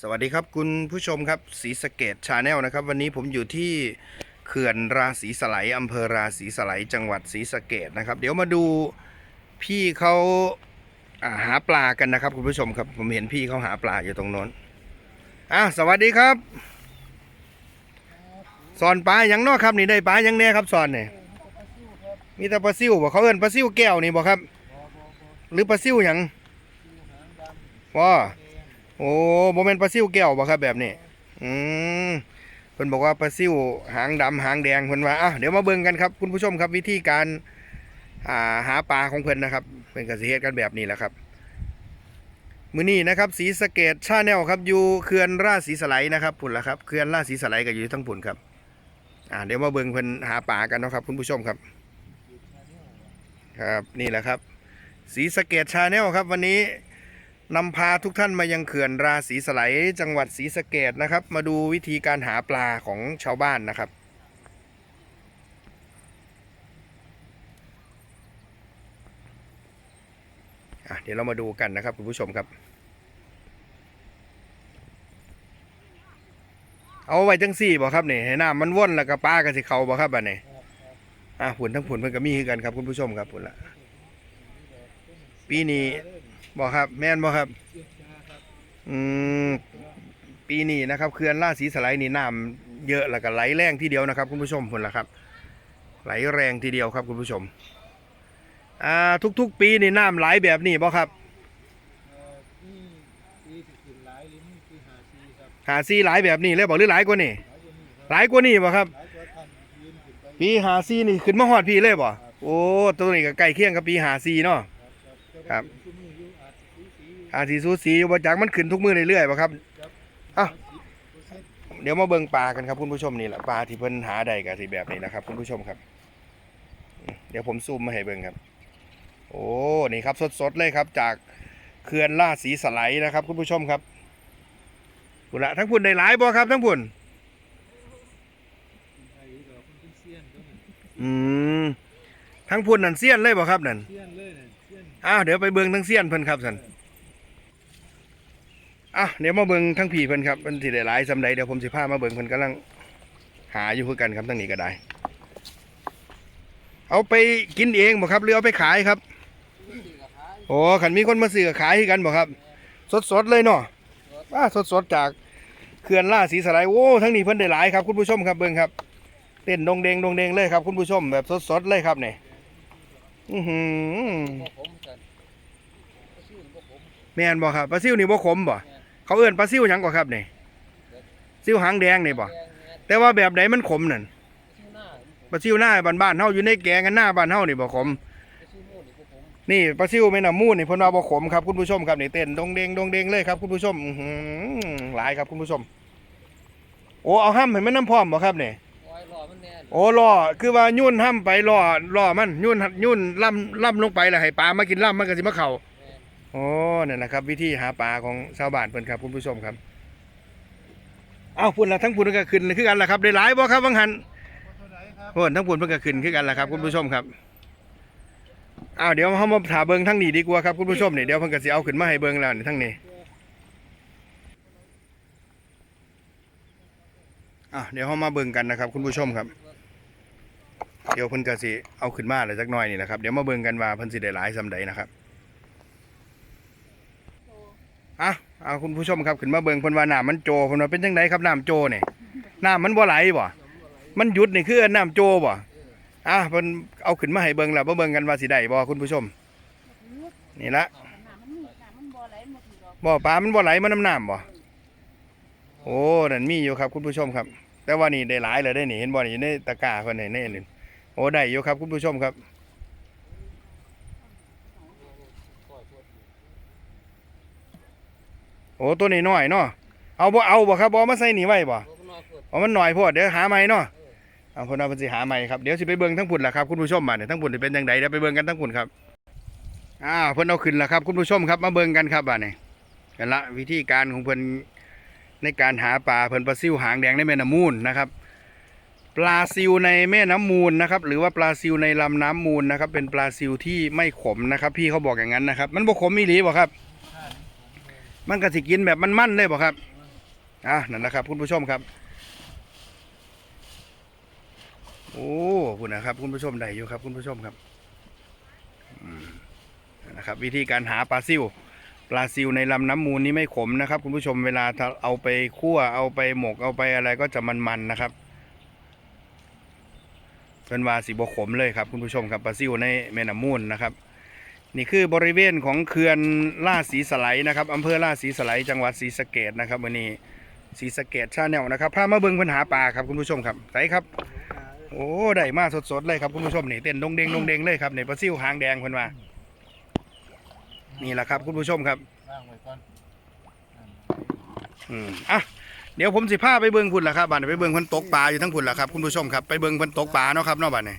สวัสดีครับคุณผู้ชมครับสีสะเกตชาแนลนะครับ วันนี้ผมอยู่ที่เขื่อนราศีสไลยอำเภอราศีสไลยจังหวัดศรีสะเกตนะครับ เดี๋ยวมาดูพี่เขาอ่าหาปลากันนะครับ คุณผู้ชมครับ ผมเห็นพี่เขาหาปลาอยู่ตรงโน้นอะสวัสดีครับสอนปลาอย่างนอกครับนี่ได้ปลาอย่างแน่ครับสอนเนี่ยมีแต่ปลาซิวบ่เขาเอินปลาซิวแก้วนี่บ่ครับ หรือปลาซิวหยังว่า โอ้โมเมนปลาซิวแก้วบ่ครับแบบนี้ อืมเพิ่นบอกว่าปลาซิวหางดำหางแดงเพิ่นว่าอะเดี๋ยวมาเบิ่งกันครับ คุณผู้ชมครับวิธีการอ่าหาปลาของเพิ่นนะครับเพิ่นก็สิเฮ็ดกันแบบนี้แหละครับ มื้อนี้นะครับสีสะเกตชาแนลครับอยู่เขื่อนราชสีสไลด์นะครับพุ่นละครับเขื่อนราชสีสไลด์ก็อยู่ทั้งพุ่นครับอ่าเดี๋ยวมาเบิ่งเพิ่นหาปลากันเนาะครับ คุณผู้ชมครับ ครับนี่แหละครับสีสะเกตชาแนลครับวันนี้ นำพาทุกท่านมายังเขื่อนราศีสไลจังหวัดศรีสะเกดนะครับ มาดูวิธีการหาปลาของชาวบ้านนะครับ เดี๋ยวเรามาดูกันนะครับคุณผู้ชมครับ เอาไว้จังสี่บ่ครับนี่ให้น้ำมันว่นแล้วก็ปลากันสิเขาบ่ครับบัดนี้อะผุนทั้งผุนเพิ่นก็มีคือกันครับคุณผู้ชมครับผุนละปีนี้ บ่ครับ แม่นบ่ครับ อืม ปีนี้นะครับเขื่อนราศีสไลด์นี่น้ำเยอะแล้วก็ไหลแรงทีเดียวนะครับ คุณผู้ชมผลละครับ ไหลแรงทีเดียวครับคุณผู้ชม อ่า ทุก ๆ ปีนี่น้ำไหลแบบนี้บ่ครับเอ่อนี่ปีสิขึ้นหลายลิ้นปีหาซีครับหาซีไหลแบบนี้เลยบอกหรือหลายกว่านี่หลายกว่านี้ครับหลายกว่านี่บ่ครับหลายกว่าท่านยืนขึ้นไปปีหาซีนี่ขึ้นมาฮอดพี่เลยบ่โอ้ตัวนี้ก็ใกล้เคียงกับปีหาซีเนาะครับแต่ว่าขึ้น อยู่อาจสิสูสีอาสีสูสีบ่จักมันขึ้นทุกมือเรื่อยๆบ่ครับอ้าว10%เดี๋ยวมาเบิ่งปลากันครับคุณผู้ชมนี่แหละปลาที่เพิ่นหาได้ก็สิแบบนี้นะครับคุณผู้ชมครับ เดี๋ยวผมซูมมาให้เบิ่งครับ โอ้นี่ครับสดๆเลยครับ จากเขื่อนล่าดสีสไลด์นะครับ คุณผู้ชมครับพุ่นละทั้งพุ่นได้หลายบ่ครับทั้งพุ่นไอ้ดอกมันเป็นเสี้ยนก็มันอืมทั้งพุ่นนั่นเสี้ยนเลยบ่ครับนั่นเสี้ยนเลยน่ะเสี้ยนอ้าวเดี๋ยวไปเบิ่งทั้งเสี้ยนเพิ่นครับสัน อะเดี๋ยวมาเบิ่งทั้งผีเพิ่นครับเพิ่นสิได้หลายสำใดเดี๋ยวผมสิพามาเบิ่งเพิ่นกำลังหาอยู่คือกันครับทั้งนี้ก็ได้ เอาไปกินเองบ่ครับหรือเอาไปขายครับโอ้ขันมีคนมาซื้อก็ขายให้กันบ่ครับ สดๆเลยเนาะอ่าสดๆจากเขื่อนล่าสีสไลด์โอ้ทั้งนี้เพิ่นได้หลายครับคุณผู้ชมครับเบิ่งครับเต้นดงเดงดงเดงเลยครับคุณผู้ชมแบบสดๆเลยครับนี่อือหือบ่ผมกันชื่อบ่ผมแม่นบ่ครับปลาซิวนี่บ่ขมบ่ เขาเอิ้นปลาซิวหยังกว่าครับนี่ซิวหางแดงนี่บ่แดงแม่นแต่ว่าแบบไหนมันขมนั่นชื่อหน้าปลาซิวหน้าบ้านๆเฮาอยู่ในแกงกันหน้าบ้านเฮานี่บ่ขมนี่ปลาซิวแม่น้ำมูลนี่เพิ่นว่าบ่ขมครับคุณผู้ชมครับนี่เต้นดงเดงดงเดงเลยครับคุณผู้ชมอื้อหือหลายครับคุณผู้ชม โอ้เอาห้ำให้มันน้ำพร้อมบ่ครับนี่ไว้รอมันแน่นโอ้ล่อคือว่ายุ่นห้ำไปล่อล่อมันยุ่นยุ่นล่ำล่ำลงไปแล้วให้ปลามากินล่ำมันก็สิมาเข้าแม่น โอ้นั่นนะครับ วิธีหาปลาของชาวบ้านเพิ่นครับคุณผู้ชมครับ เอาพุ่นละทั้งพุ่นก็ขึ้นคือกันละครับได้หลายบ่ครับวังหันพุ่นทั้งพุ่นเพิ่นก็ขึ้นคือกันละครับ คุณผู้ชมครับอ้าวเดี๋ยวเฮามาถาเบิ่งทั้งนี้ดีกว่าครับคุณผู้ชมนี่เดี๋ยวเพิ่นก็สิเอาขึ้นมาให้เบิ่งแล้วนี่ทั้งนี้อ้าวเดี๋ยวเฮามาเบิ่งกันนะครับ คุณผู้ชมครับ เดี๋ยวเพิ่นก็สิเอาขึ้นมาแล้วจักหน่อยนี่นะครับเดี๋ยวมาเบิ่งกันว่าเพิ่นสิได้หลายซำใดนะครับ อะ เอาคุณผู้ชมครับขึ้นมาเบิ่งเพิ่นว่าน้ำมันโจเพิ่นว่าเป็นจังไดครับน้ำโจนี่น้ำมันบ่ไหลบ่มันหยุดนี่คือน้ำโจบ่อะเพิ่นเอาขึ้นมาให้เบิ่งแล้วมาเบิ่งกันว่าสิได้บ่คุณผู้ชม นี่ละบ่ปลามันบ่ไหลมาน้ำน้ำบ่โอ้นั่นมีอยู่ครับคุณผู้ชมครับ แต่ว่านี่ได้หลายเลยได้นี่เห็นบ่นี่ในตะกร้าเพิ่นนี่ในนี่โอ้ได้อยู่ครับคุณผู้ชมครับ โอ้ตัวนี้น้อยเนาะเอาบ่เอาบ่ครับบ่เอามาใส่หนีไว้บ่บอยโพดเอามันหน่อยโพอดเดี๋ยวหาใหม่เนาะเอาคนเอาเพิ่นสิหาใหม่ครับเดี๋ยวสิไปเบิ่งทั้งพุ่นล่ะครับคุณผู้ชมมาเนี่ยทั้งพุ่นสิเป็นจังไดเดี๋ยวไปเบิ่งกันทั้งพุ่นครับอ้าเพิ่นเอาขึ้นล้วครับ คุณผู้ชมครับมาเบิ่งกันครับบัดนี้กันละวิธีการของเพิ่นในการหาปลาเพิ่นปลาซิวหางแดงในแม่น้ำมูลนะครับ ปลาซิวในแม่น้ำมูลนะครับ หรือว่าปลาซิวในลำน้ำมูลนะครับ เป็นปลาซิวที่ไม่ขมนะครับ พี่เขาบอกอย่างนั้นนะครับ มันบ่ขมอีหลีบ่ครับ มันก็สิกินแบบมันๆเลยบ่ครับอะนั่นนะครับคุณผู้ชมครับ โอ้คุณนะครับ คุณผู้ชมได้อยู่ครับ คุณผู้ชมครับนะครับ วิธีการหาปลาซิวปลาซิวในลำน้ำมูลนี้ไม่ขมนะครับ คุณผู้ชมเวลาเอาไปคั่วเอาไปหมกเอาไปอะไรก็จะมันๆนะครับเป็นวาสีบขมเลยครับคุณผู้ชมครับปลาซิวในแม่น้ำมูลนะครับ นี่คือบริเวณของเขื่อนล่าสีสไลด์นะครับอำเภอล่าสีสไลด์จังหวัดศรีสะเกดนะครับวันนี้ศรีสะเกดชาแนลนะครับพามาเบิ่งปัญหาปลาครับคุณผู้ชมครับใส่ครับ โอ้ได้มาสดๆเลยครับคุณผู้ชมนี่เต้นดงเดงดงเดงเลยครับในปลาซิวหางแดงเพิ่นว่านี่แหละครับคุณผู้ชมครับอืมอะเดี๋ยวผมสิพาไปเบิ่งพุ่นล่ะครับบ้านไปเบิ่งเพิ่นตกปลาอยู่ทั้งพุ่นล่ะครับคุณผู้ชมครับไปเบิ่งเพิ่นตกปลาเนาะครับเนาะบ้านนี้